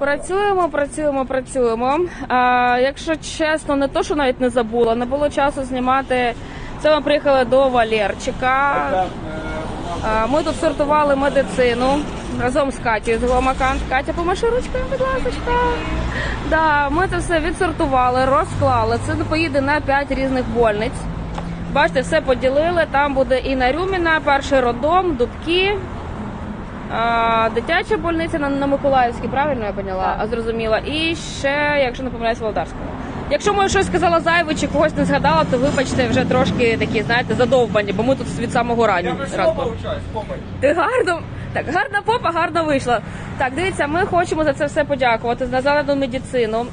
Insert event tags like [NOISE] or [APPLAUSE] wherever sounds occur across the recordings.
Працюємо, працюємо, працюємо. А, якщо чесно, не то, що навіть не забула, не було часу знімати. Це ми приїхали до Валерчика. А, ми тут сортували медицину разом з Катєю з Гомакант. Катя, помаши ручкою, будь ласка. Да, ми це все відсортували, розклали. Це поїде на 5 різних больниць. Бачите, все поділили. Там буде і Нарюміна, перший роддом, Дубки, а, дитяча больниця на, на Миколаївській, правильно я поняла? А зрозуміла. І ще, якщо не помиляюсь, Володарського. Якщо може щось сказала зайве чи когось не згадала, то вибачте, вже трошки такі, знаєте, задовбані, бо ми тут від самого ранку. ранку. Ти гарно. Так, гарна попа, гарно вийшла. Так, дивіться, ми хочемо за це все подякувати за зелену медицину.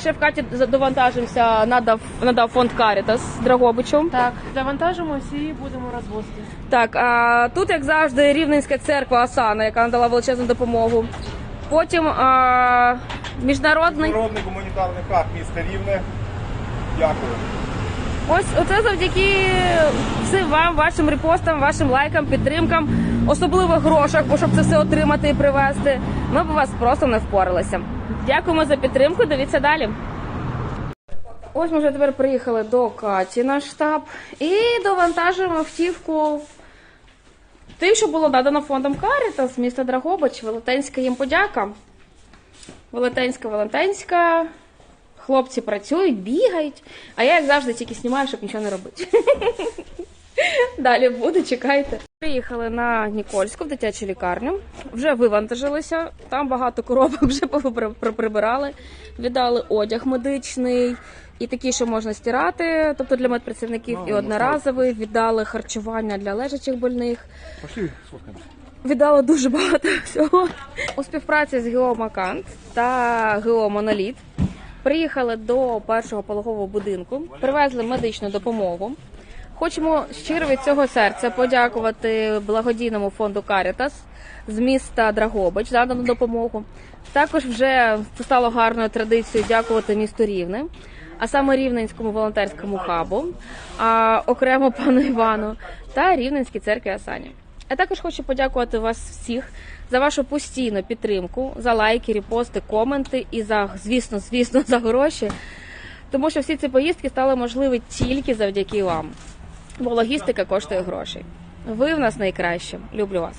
Шеф Каті довантажився, надав, надав фонд Карітас Драгобичу. Так, завантажимо всі і будемо розвозити. Так, а тут, як завжди, Рівненська церква Осана, яка надала величезну допомогу. Потім а, міжнародний. Народний гуманітарний хаб міста Рівне. Дякую. Ось оце завдяки всім вам, вашим репостам, вашим лайкам, підтримкам, особливо грошах, бо щоб це все отримати і привезти. Ми б у вас просто не впоралися. Дякуємо за підтримку. Дивіться далі. Ось ми вже тепер приїхали до Каті наш штаб і довантажуємо автівку. Тим, що було надано фондом Карітас, міста Драгобич, Велетенська їм подяка. Велетенська, Велетенська. Хлопці працюють, бігають, а я, як завжди, тільки знімаю, щоб нічого не робити. [LAUGHS] Далі буде, чекайте. Приїхали на Нікольську в дитячу лікарню. Вже вивантажилися. Там багато коробок [LAUGHS] вже прибирали. Віддали одяг медичний і такий, що можна стирати, тобто для медпрацівників, і одноразовий. Віддали харчування для лежачих больних. Пошли сфоткаємося. Віддала дуже багато всього. У співпраці з ГО Макант та ГО Моноліт приїхали до першого пологового будинку, привезли медичну допомогу. Хочемо щиро від цього серця подякувати благодійному фонду Карітас з міста Драгобич за надану допомогу. Також вже стало гарною традицією дякувати місту Рівне, а саме Рівненському волонтерському хабу, а окремо пану Івану та Рівненській церкві Асані. Я також хочу подякувати вас всіх за вашу постійну підтримку, за лайки, репости, коменти і за, звісно, звісно, за гроші. Тому що всі ці поїздки стали можливі тільки завдяки вам. Бо логістика коштує грошей. Ви в нас найкраще. Люблю вас.